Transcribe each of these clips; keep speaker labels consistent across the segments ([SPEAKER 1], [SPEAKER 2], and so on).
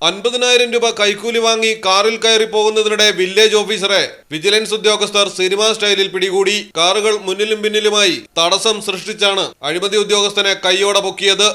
[SPEAKER 1] അൻപതിനായിരം രൂപ കൈക്കൂലി വാങ്ങി കാറിൽ കയറി പോകുന്നതിനിടെ വില്ലേജ് ഓഫീസറെ വിജിലൻസ് ഉദ്യോഗസ്ഥർ സിനിമാ സ്റ്റൈലിൽ പിടികൂടി കാറുകൾ മുന്നിലും പിന്നിലുമായി തടസ്സം സൃഷ്ടിച്ചാണ് അഴിമതി ഉദ്യോഗസ്ഥനെ കൈയോടെ പൊക്കിയത്.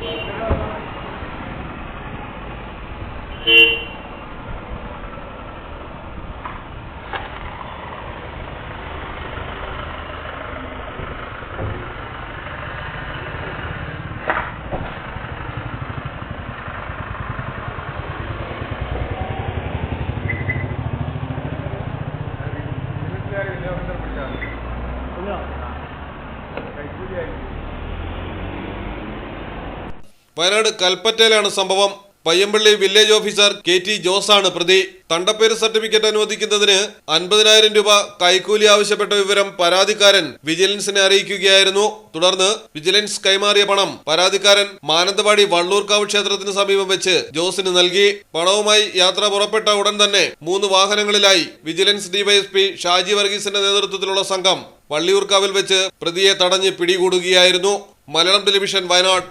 [SPEAKER 1] Gracias. വയനാട് കൽപ്പറ്റയിലാണ് സംഭവം. Payyampally village officer K T ജോസാണ് പ്രതി. തണ്ടപ്പേര് സർട്ടിഫിക്കറ്റ് അനുവദിക്കുന്നതിന് അൻപതിനായിരം രൂപ കൈക്കൂലി ആവശ്യപ്പെട്ട വിവരം പരാതിക്കാരൻ വിജിലൻസിനെ അറിയിക്കുകയായിരുന്നു. തുടർന്ന് വിജിലൻസ് കൈമാറിയ പണം പരാതിക്കാരൻ മാനന്തവാടി വള്ളൂർക്കാവ് ക്ഷേത്രത്തിന് സമീപം വെച്ച് ജോസിന് നൽകി. പണവുമായി യാത്ര പുറപ്പെട്ട ഉടൻ തന്നെ മൂന്ന് വാഹനങ്ങളിലായി വിജിലൻസ് ഡിവൈഎസ്പി ഷാജി വർഗീസിന്റെ നേതൃത്വത്തിലുള്ള സംഘം വള്ളിയൂർക്കാവിൽ വെച്ച് പ്രതിയെ തടഞ്ഞ് പിടികൂടുകയായിരുന്നു. മലയാളം ടെലിവിഷൻ വയനാട്.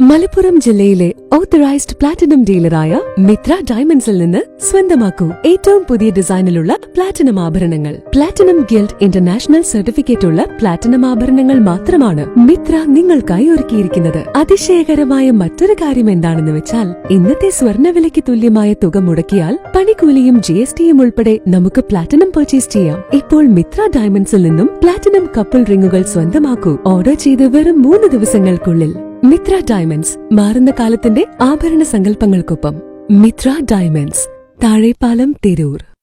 [SPEAKER 2] മലപ്പുറം ജില്ലയിലെ ഓത്തറൈസ്ഡ് പ്ലാറ്റിനം ഡീലറായ മിത്ര ഡയമണ്ട്സിൽ നിന്ന് സ്വന്തമാക്കൂ ഏറ്റവും പുതിയ ഡിസൈനിലുള്ള പ്ലാറ്റിനം ആഭരണങ്ങൾ. പ്ലാറ്റിനം ഗിൽഡ് ഇന്റർനാഷണൽ സർട്ടിഫിക്കറ്റ് ഉള്ള പ്ലാറ്റിനം ആഭരണങ്ങൾ മാത്രമാണ് മിത്ര നിങ്ങൾക്കായി ഒരുക്കിയിരിക്കുന്നത്. അതിശയകരമായ മറ്റൊരു കാര്യം എന്താണെന്ന് വെച്ചാൽ ഇന്നത്തെ സ്വർണവിലയ്ക്ക് തുല്യമായ തുക മുടക്കിയാൽ പണിക്കൂലിയും ജി എസ് ടിയും ഉൾപ്പെടെ നമുക്ക് പ്ലാറ്റിനം പർച്ചേസ് ചെയ്യാം. ഇപ്പോൾ മിത്ര ഡയമണ്ട്സിൽ നിന്നും പ്ലാറ്റിനം കപ്പിൾ റിങ്ങുകൾ സ്വന്തമാക്കൂ. ഓർഡർ ചെയ്ത് വെറും മൂന്ന് ദിവസങ്ങൾക്കുള്ളിൽ. മിത്ര ഡയമണ്ട്സ് മാറുന്ന കാലത്തിന്റെ ആഭരണ സങ്കല്പങ്ങൾക്കൊപ്പം. മിത്ര ഡയമണ്ട്സ് താഴെപ്പാലം തിരൂർ.